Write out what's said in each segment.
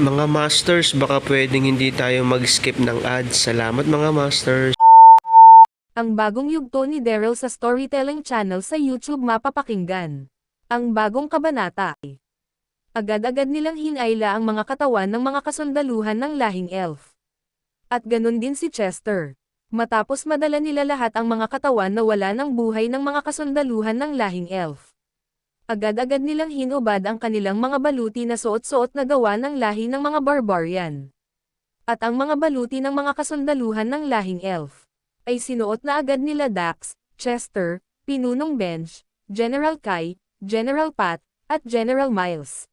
Mga Masters, baka pwedeng hindi tayo mag-skip ng ads. Salamat mga Masters. Ang bagong yugto ni Daryl sa Storytelling Channel sa YouTube mapapakinggan. Ang bagong kabanata. Agad-agad nilang hinayla ang mga katawan ng mga kasundaluhan ng lahing elf. At ganun din si Chester. Matapos madala nila lahat ang mga katawan na wala ng buhay ng mga kasundaluhan ng lahing elf. Agad-agad nilang hinubad ang kanilang mga baluti na suot-suot na gawa ng lahi ng mga barbarian. At ang mga baluti ng mga kasundaluhan ng lahing elf ay sinuot na agad nila Dax, Chester, Pinunong Bench, General Kai, General Pat, at General Miles.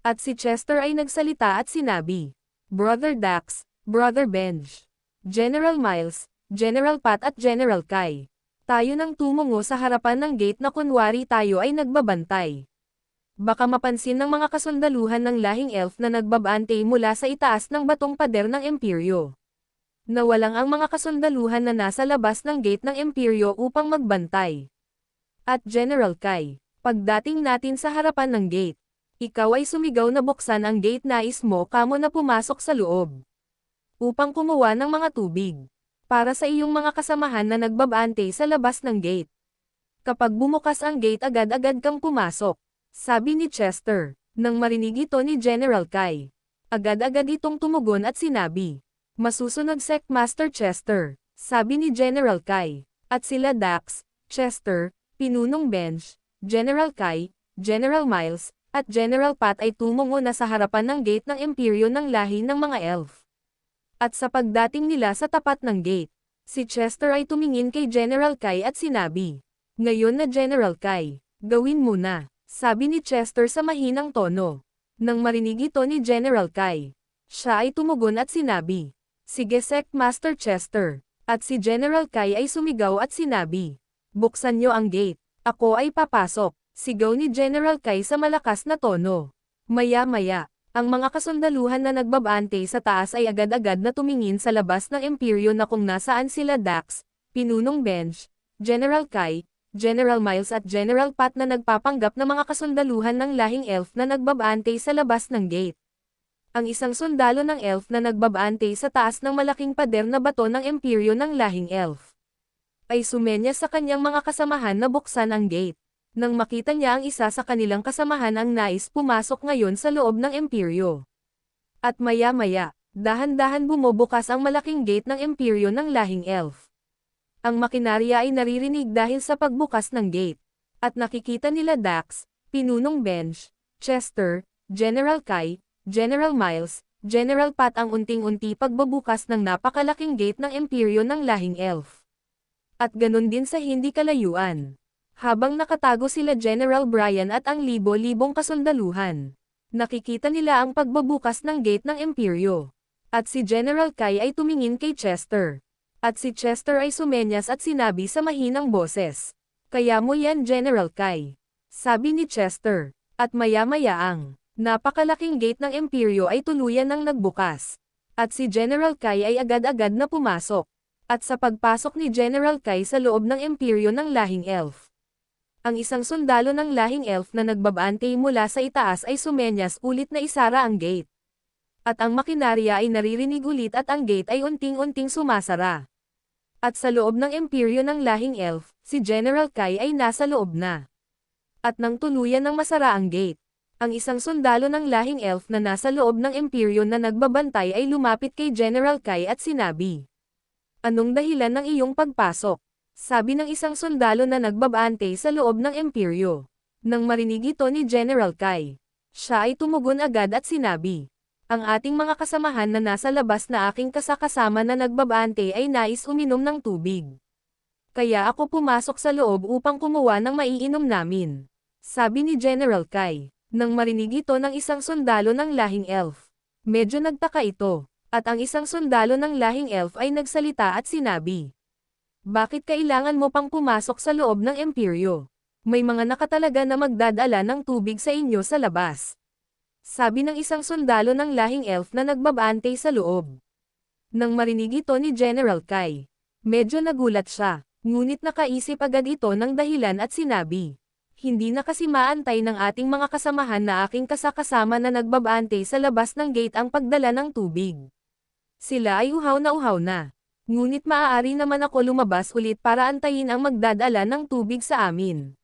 At si Chester ay nagsalita at sinabi, Brother Dax, Brother Bench, General Miles, General Pat at General Kai. Tayo nang tumungo sa harapan ng gate na kunwari tayo ay nagbabantay. Baka mapansin ng mga kasundaluhan ng lahing elf na nagbabante mula sa itaas ng batong pader ng Imperyo. Nawalang ang mga kasundaluhan na nasa labas ng gate ng Imperyo upang magbantay. At General Kai, pagdating natin sa harapan ng gate, ikaw ay sumigaw na buksan ang gate nais mo kamo na pumasok sa loob. Upang kumuha ng mga tubig. Para sa iyong mga kasamahan na nagbabante sa labas ng gate. Kapag bumukas ang gate agad-agad kang pumasok. Sabi ni Chester, nang marinig ito ni General Kai. Agad-agad itong tumugon at sinabi, Masusunod Sec Master Chester, sabi ni General Kai, at sila Dax, Chester, Pinunong Bench, General Kai, General Miles, at General Pat ay tumungo na sa harapan ng gate ng imperyo ng lahi ng mga elf. At sa pagdating nila sa tapat ng gate, si Chester ay tumingin kay General Kai at sinabi, Ngayon na General Kai, gawin mo na, sabi ni Chester sa mahinang tono. Nang marinig ito ni General Kai, siya ay tumugon at sinabi, Sige Sec Master Chester. At si General Kai ay sumigaw at sinabi, Buksan niyo ang gate. Ako ay papasok. Sigaw ni General Kai sa malakas na tono. Maya-maya, ang mga kasundaluhan na nagbabante sa taas ay agad-agad na tumingin sa labas ng imperyo na kung nasaan sila Dax, Pinunong Bench, General Kai, General Miles at General Pat na nagpapanggap na mga kasundaluhan ng lahing elf na nagbabante sa labas ng gate. Ang isang sundalo ng elf na nagbabante sa taas ng malaking pader na bato ng imperyo ng lahing elf. Ay sumenya sa kanyang mga kasamahan na buksan ang gate. Nang makita niya ang isa sa kanilang kasamahan ang nais pumasok ngayon sa loob ng imperyo. At maya-maya, dahan-dahan bumubukas ang malaking gate ng imperyo ng lahing elf. Ang makinarya ay naririnig dahil sa pagbukas ng gate. At nakikita nila Dax, Pinunong Bench, Chester, General Kai, General Miles, General Pat ang unting-unti pagbabukas ng napakalaking gate ng imperyo ng lahing elf. At ganun din sa hindi kalayuan. Habang nakatago sila General Brian at ang libo-libong kasundaluhan. Nakikita nila ang pagbabukas ng gate ng imperyo. At si General Kai ay tumingin kay Chester. At si Chester ay sumenyas at sinabi sa mahinang boses. Kaya mo yan General Kai. Sabi ni Chester. At maya-maya ang napakalaking gate ng imperyo ay tuluyan ng nagbukas. At si General Kai ay agad-agad na pumasok. At sa pagpasok ni General Kai sa loob ng imperyo ng lahing elf. Ang isang sundalo ng lahing elf na nagbabante mula sa itaas ay sumenyas ulit na isara ang gate. At ang makinarya ay naririnig ulit at ang gate ay unting-unting sumasara. At sa loob ng imperyo ng lahing elf, si General Kai ay nasa loob na. At nang tuluyan ng masara ang gate, Ang isang sundalo ng lahing elf na nasa loob ng imperyo na nagbabantay ay lumapit kay General Kai at sinabi. Anong dahilan ng iyong pagpasok? Sabi ng isang sundalo na nagbabante sa loob ng imperyo. Nang marinig ito ni General Kai, siya ay tumugon agad at sinabi. Ang ating mga kasamahan na nasa labas na aking kasakasama na nagbabante ay nais uminom ng tubig. Kaya ako pumasok sa loob upang kumuha ng maiinom namin. Sabi ni General Kai, nang marinig ito ng isang sundalo ng lahing elf. Medyo nagtaka ito, at ang isang sundalo ng lahing elf ay nagsalita at sinabi. Bakit kailangan mo pang pumasok sa loob ng imperyo? May mga nakatalaga na magdadala ng tubig sa inyo sa labas. Sabi ng isang sundalo ng lahing elf na nagbabante sa loob. Nang marinig ito ni General Kai, medyo nagulat siya, ngunit nakaisip agad ito ng dahilan at sinabi. Hindi na kasi maantay ng ating mga kasamahan na aking kasakasama na nagbabante sa labas ng gate ang pagdala ng tubig. Sila ay uhaw na uhaw na. Ngunit maaari naman ako lumabas ulit para antayin ang magdadala ng tubig sa amin.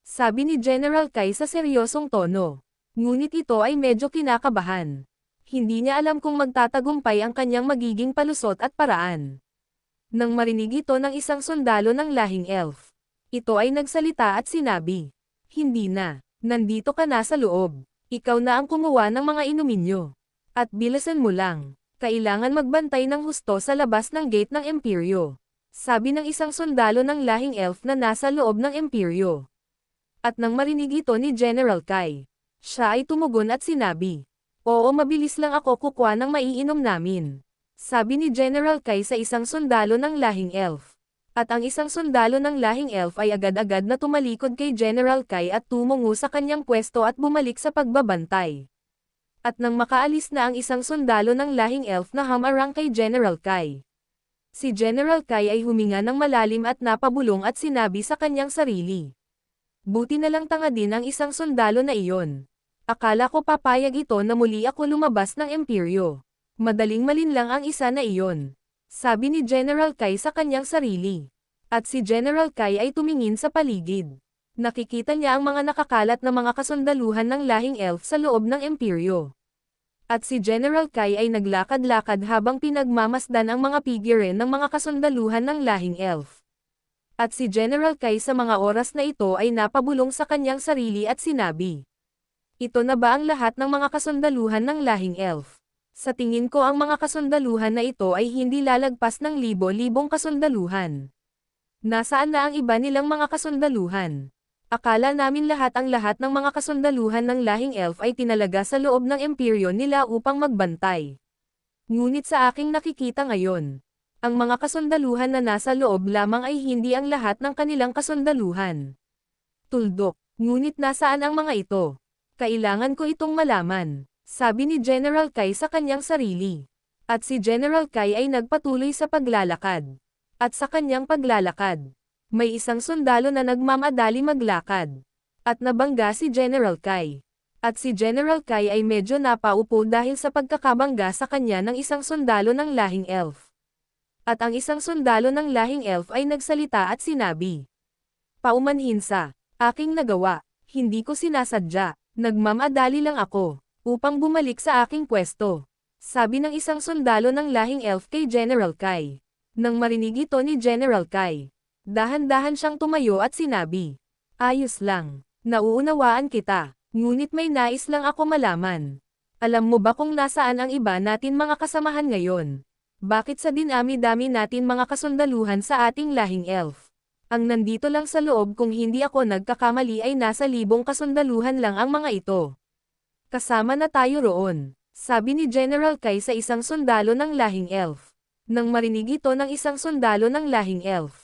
Sabi ni General Kai sa seryosong tono. Ngunit ito ay medyo kinakabahan. Hindi niya alam kung magtatagumpay ang kanyang magiging palusot at paraan. Nang marinig ito ng isang sundalo ng lahing elf, ito ay nagsalita at sinabi, Hindi na, nandito ka na sa loob. Ikaw na ang kumuha ng mga inumin nyo. At bilasan mo lang, kailangan magbantay ng husto sa labas ng gate ng Imperyo. Sabi ng isang sundalo ng lahing elf na nasa loob ng Imperyo. At nang marinig ito ni General Kai, siya ay tumugon at sinabi, Oo mabilis lang ako kukuha ng maiinom namin. Sabi ni General Kai sa isang sundalo ng lahing elf. At ang isang sundalo ng lahing elf ay agad-agad na tumalikod kay General Kai at tumungo sa kanyang pwesto at bumalik sa pagbabantay. At nang makaalis na ang isang sundalo ng lahing elf na hamarang kay General Kai. Si General Kai ay huminga ng malalim at napabulong at sinabi sa kanyang sarili. Buti na lang tanga din ang isang sundalo na iyon. Akala ko papayag ito na muli ako lumabas ng imperyo. Madaling malinlang ang isa na iyon. Sabi ni General Kai sa kanyang sarili. At si General Kai ay tumingin sa paligid. Nakikita niya ang mga nakakalat na mga kasundaluhan ng lahing elf sa loob ng imperyo. At si General Kai ay naglakad-lakad habang pinagmamasdan ang mga figure ng mga kasundaluhan ng lahing elf. At si General Kai sa mga oras na ito ay napabulong sa kanyang sarili at sinabi. Ito na ba ang lahat ng mga kasundaluhan ng lahing elf? Sa tingin ko ang mga kasundaluhan na ito ay hindi lalagpas ng libo-libong kasundaluhan. Nasaan na ang iba nilang mga kasundaluhan? Akala namin lahat ang lahat ng mga kasundaluhan ng lahing elf ay tinalaga sa loob ng imperyo nila upang magbantay. Ngunit sa aking nakikita ngayon, ang mga kasundaluhan na nasa loob lamang ay hindi ang lahat ng kanilang kasundaluhan. Tuldok, ngunit nasaan ang mga ito? Kailangan ko itong malaman. Sabi ni General Kai sa kanyang sarili. At si General Kai ay nagpatuloy sa paglalakad. At sa kanyang paglalakad, may isang sundalo na nagmamadali maglakad. At nabangga si General Kai. At si General Kai ay medyo napaupo dahil sa pagkakabangga sa kanya ng isang sundalo ng lahing elf. At ang isang sundalo ng lahing elf ay nagsalita at sinabi. Paumanhin sa, aking nagawa, hindi ko sinasadya, nagmamadali lang ako upang bumalik sa aking pwesto. Sabi ng isang sundalo ng lahing elf kay General Kai. Nang marinig ito ni General Kai, dahan-dahan siyang tumayo at sinabi, Ayos lang, nauunawaan kita, ngunit may nais lang ako malaman. Alam mo ba kung nasaan ang iba natin mga kasamahan ngayon? Bakit sa dinami-dami natin mga kasundaluhan sa ating lahing elf? Ang nandito lang sa loob kung hindi ako nagkakamali ay nasa libong kasundaluhan lang ang mga ito. Kasama na tayo roon, sabi ni General Kai sa isang sundalo ng lahing elf. Nang marinig ito ng isang sundalo ng lahing elf,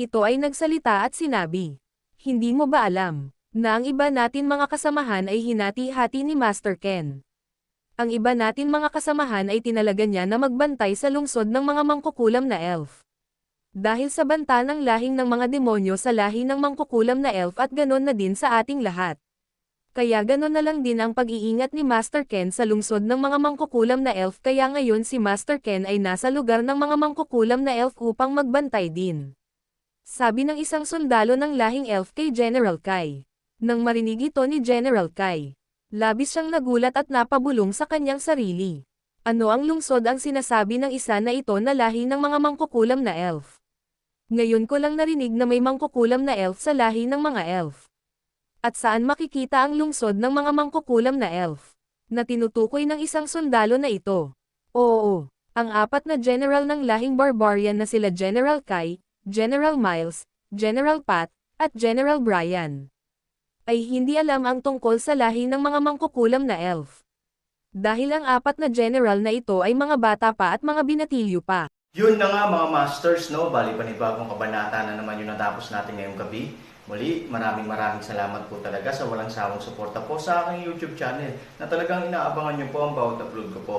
ito ay nagsalita at sinabi, Hindi mo ba alam, na ang iba natin mga kasamahan ay hinati-hati ni Master Ken? Ang iba natin mga kasamahan ay tinalaga niya na magbantay sa lungsod ng mga mangkukulam na elf. Dahil sa banta ng lahing ng mga demonyo sa lahi ng mangkukulam na elf at ganon na din sa ating lahat. Kaya ganon na lang din ang pag-iingat ni Master Ken sa lungsod ng mga mangkukulam na elf kaya ngayon si Master Ken ay nasa lugar ng mga mangkukulam na elf upang magbantay din. Sabi ng isang sundalo ng lahing elf kay General Kai. Nang marinig ito ni General Kai, Labis siyang nagulat at napabulong sa kanyang sarili. Ano ang lungsod ang sinasabi ng isa na ito na lahi ng mga mangkukulam na elf? Ngayon ko lang narinig na may mangkukulam na elf sa lahi ng mga elf. At saan makikita ang lungsod ng mga mangkukulam na elf? Na tinutukoy ng isang sundalo na ito. Oo, ang apat na general ng lahing barbarian na sila General Kai, General Miles, General Pat, at General Brian. Ay hindi alam ang tungkol sa lahi ng mga mangkukulam na elf. Dahil ang apat na general na ito ay mga bata pa at mga binatilyo pa. Yun na nga mga masters, no? Bali panibagong kabanata na naman yung natapos natin ngayong gabi. Muli, maraming maraming salamat po talaga sa walang sawang suporta po sa aking YouTube channel na talagang inaabangan nyo po ang bawat upload ko po.